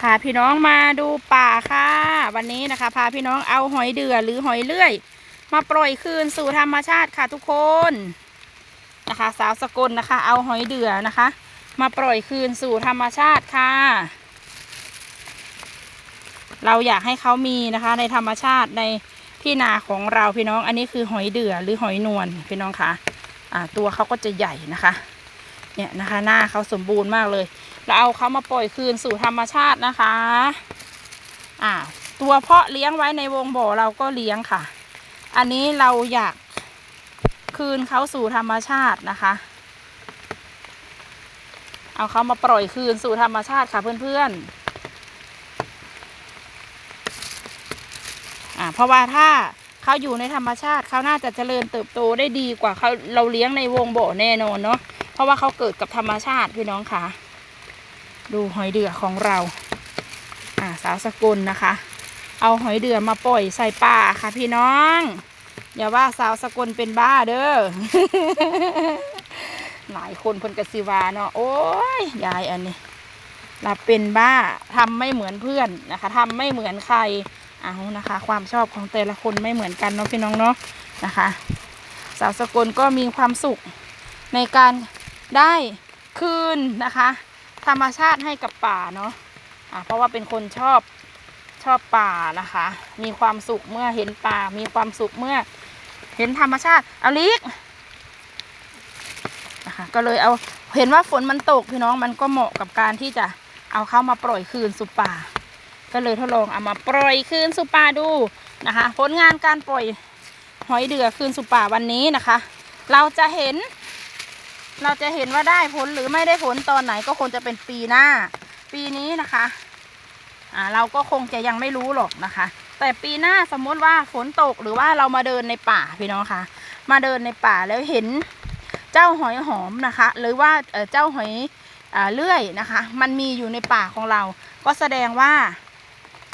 พาพี่น้องมาดูป่าค่ะ วันนี้นะคะ พาพี่น้องเอาหอยเดือหรือหอยเลื่อย มาปล่อยคืนสู่ธรรมชาติค่ะทุกคนนะคะ สาวสกลนะคะ เอาหอยเดือนะคะ มาปล่อยคืนสู่ธรรมชาติค่ะ เราอยากให้เขามีนะคะ ในธรรมชาติในที่นาของเราพี่น้องอันนี้คือหอยเดือหรือหอยนวลพี่น้องค่ะ อ่าตัวเขาก็จะใหญ่นะคะ เนี่ยนะคะ หน้าเขาสมบูรณ์มากเลย เราเอาเขามาปล่อยคืนสู่ธรรมชาตินะคะ อ่า ตัวเพาะเลี้ยงไว้ในวงบ่อเราก็เลี้ยงค่ะ อันนี้เราอยากคืนเขาสู่ธรรมชาตินะคะ เอาเขามาปล่อยคืนสู่ธรรมชาติค่ะเพื่อนๆ่าเพราะว่าถ้าเขาอยู่ในธรรมชาติเขาน่าจะเจริญเติบโตได้ดีกว่าเขาเราเลี้ยงในวงบ่อแน่นอนเนาะ ราะว่าเขาเกิดกับธรรมชาติพี่น้องค่ะ ดูหอยเดือของเรา อ่าสาวสกุลนะคะ เอาหอยเดือมาปล่อยใส่ป่าค่ะ พี่น้อง อย่าว่าสาวสกุลเป็นบ้าเด้อหลายคนพนกสิวาเนาะโอ้ยยายอันนี้เราเป็นบ้าทำไม่เหมือนเพื่อนนะคะทำไม่เหมือนใครเอานะคะ ความชอบของแต่ละคนไม่เหมือนกันเนาะพี่น้องเนาะนะคะ สาวสกุลก็มีความสุขในการ ได้คืนนะคะ ธรรมชาติให้กับป่าเนาะะเพราะว่าเป็นคนชอบชอบป่านะคะ มีความสุขเมื่อเห็นป่า มีความสุขเมื่อเห็นธรรมชาติเอาลิกนะคะก็เลยเอาเห็นว่าฝนมันตกพี่น้องมันก็เหมาะกับการที่จะเอาเข้ามาปล่อยคืนสู่ป่า ก็เลยทดลองเอามาปล่อยคืนสู่ป่าดูนะคะ ผลงานการปล่อยหอยเดือคืนสู่ป่าวันนี้นะคะ เราจะเห็น เราจะเห็นว่าได้ผลหรือไม่ได้ผลตอนไหนก็คงจะเป็นปีหน้า ปีนี้นะคะอ่าเราก็คงจะยังไม่รู้หรอกนะคะ แต่ปีหน้าสมมติว่าฝนตกหรือว่าเรามาเดินในป่าพี่น้องคะ มาเดินในป่าแล้วเห็นเจ้าหอยหอมนะคะ หรือว่าเออเจ้าหอยอ่าเลื่อยนะคะ มันมีอยู่ในป่าของเรา ก็แสดงว่า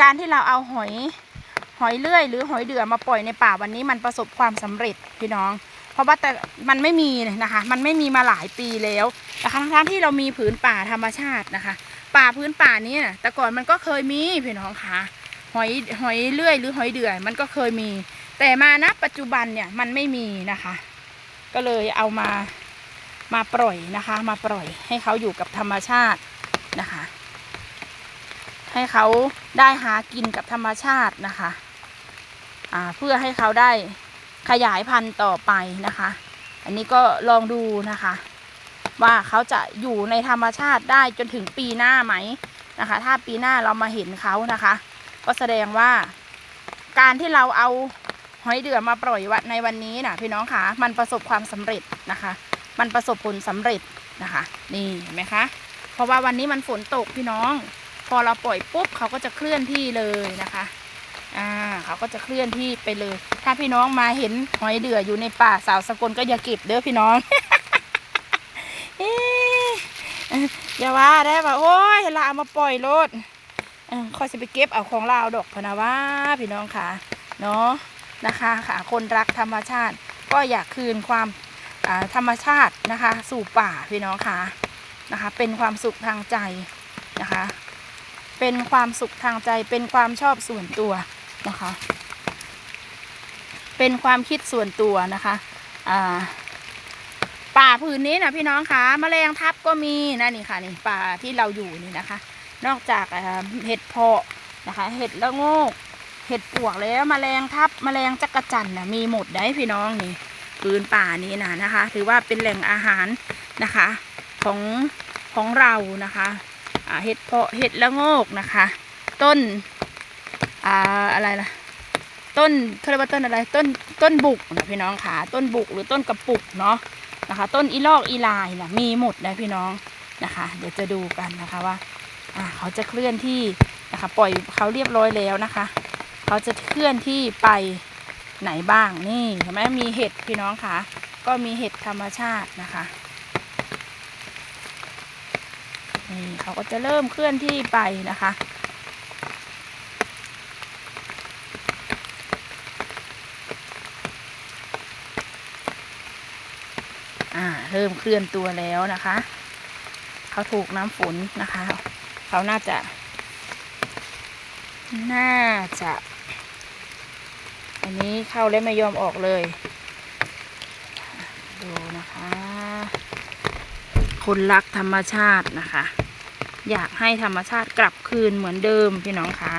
การที่เราเอาหอยหอยเลื่อย หรือหอยเดือมาปล่อยในป่าวันนี้มันประสบความสำเร็จพี่น้อง เพราะว่าแต่มันไม่มีนะคะ มันไม่มีมาหลายปีแล้วนะคะทั้งที่เรามีผืนป่าธรรมชาตินะคะ ป่าพื้นป่านี้นะแต่ก่อนมันก็เคยมีพี่น้องคะหอยหอยเลื่อยหรือหอยเดือย มันก็เคยมี แต่มาณปัจจุบันเนี่ยมันไม่มีนะคะ ก็เลยเอามามาปล่อยนะคะ มาปล่อยให้เขาอยู่กับธรรมชาตินะคะ ให้เขาได้หากินกับธรรมชาตินะคะ อ่าเพื่อให้เขาได้ ขยายพันธุ์ต่อไปนะคะ อันนี้ก็ลองดูนะคะ ว่าเขาจะอยู่ในธรรมชาติได้จนถึงปีหน้าไหมนะคะ ถ้าปีหน้าเรามาเห็นเขานะคะ ก็แสดงว่า การที่เราเอาหอยเดือมาปล่อยวัดในวันนี้นะพี่น้องคะมันประสบความสำเร็จนะคะ มันประสบผลสำเร็จนะคะ นี่เห็นไหมคะเพราะว่าวันนี้มันฝนตกพี่น้อง พอเราปล่อยปุ๊บเขาก็จะเคลื่อนที่เลยนะคะ อ่าเขาก็จะเคลื่อนที่ไปเลย ถ้าพี่น้องมาเห็นหอยเดืออยู่ในป่าสาวสกลก็อย่าเก็บเด้อพี่น้องเอ๊ะอย่าว่าได้ป่ะโอ้ยเราเอามาปล่อยรถเออคอยจะไปเก็บเอาของเราดอกพนะว่าพี่น้องค่ะเนาะนะคะค่ะคนรักธรรมชาติ ก็อยากคืนความธรรมชาตินะคะ สู่ป่าพี่น้องค่ะนะคะ เป็นความสุขทางใจนะคะ เป็นความสุขทางใจเป็นความชอบส่วนตัว นะคะ เป็นความคิดส่วนตัวนะคะอ่าป่าผืนนี้นะพี่น้องคะแมลงทับก็มีนะนี่ค่ะนี่ป่าที่เราอยู่นี่นะคะ นอกจากเห็ดเพาะนะคะ เห็ดละโงก เห็ดปวกแล้วแมลงทับแมลงจักระจันนะมีหมดได้พี่น้องนี่ผืนป่านี้นะนะคะ ถือว่าเป็นแหล่งอาหารนะคะของของเรานะคะเห็ดเพาะเห็ดละโงกนะคะ ต้น อ่าอะไรล่ะ ต้นเขาเรียกว่าต้นอะไร ต้นต้นบุกนะพี่น้องค่ะ ต้นบุกหรือต้นกระปุกเนาะนะคะ ต้นอีลอกอีลายนะมีหมดนะพี่น้องนะคะ เดี๋ยวจะดูกันนะคะว่าอ่าเขาจะเคลื่อนที่นะคะปล่อยเขาเรียบร้อยแล้วนะคะ เขาจะเคลื่อนที่ไปไหนบ้างนี่เห็นไหมมีเห็ดพี่น้องค่ะ ก็มีเห็ดธรรมชาตินะคะนี่เขาก็จะเริ่มเคลื่อนที่ไปนะคะ เริ่มเคลื่อนตัวแล้วนะคะ เขาถูกน้ำฝนนะคะ เขาน่าจะ น่าจะ อันนี้เข้าแล้วไม่ยอมออกเลย ดูนะคะ คนรักธรรมชาตินะคะ อยากให้ธรรมชาติกลับคืนเหมือนเดิมพี่น้องคะ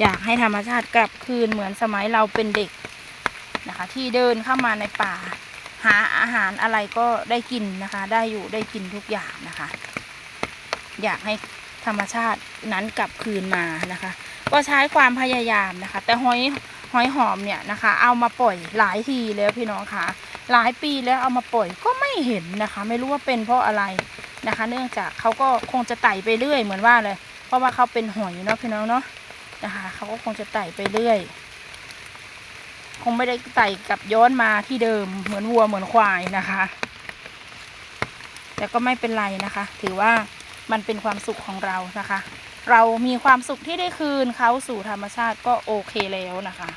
อยากให้ธรรมชาติกลับคืนเหมือนสมัยเราเป็นเด็กนะคะ ที่เดินเข้ามาในป่า หาอาหารอะไรก็ได้กินนะคะ ได้อยู่ได้กินทุกอย่างนะคะ อยากให้ธรรมชาตินั้นกลับคืนมานะคะ ก็ใช้ความพยายามนะคะ แต่หอยหอยหอมเนี่ยนะคะ เอามาปล่อยหลายทีแล้วพี่น้องคะหลายปีแล้วเอามาปล่อยก็ไม่เห็นนะคะ ไม่รู้ว่าเป็นเพราะอะไรนะคะ เนื่องจากเขาก็คงจะไต่ไปเรื่อยเหมือนว่าเลย เพราะว่าเขาเป็นหอยเนาะพี่น้องเนาะนะคะเขาก็คงจะไต่ไปเรื่อย คงไม่ได้ไต่กลับย้อนมาที่เดิมเหมือนวัวเหมือนควายนะคะ แต่ก็ไม่เป็นไรนะคะ ถือว่ามันเป็นความสุขของเรานะคะ เรามีความสุขที่ได้คืนเขาสู่ธรรมชาติก็โอเคแล้วนะคะ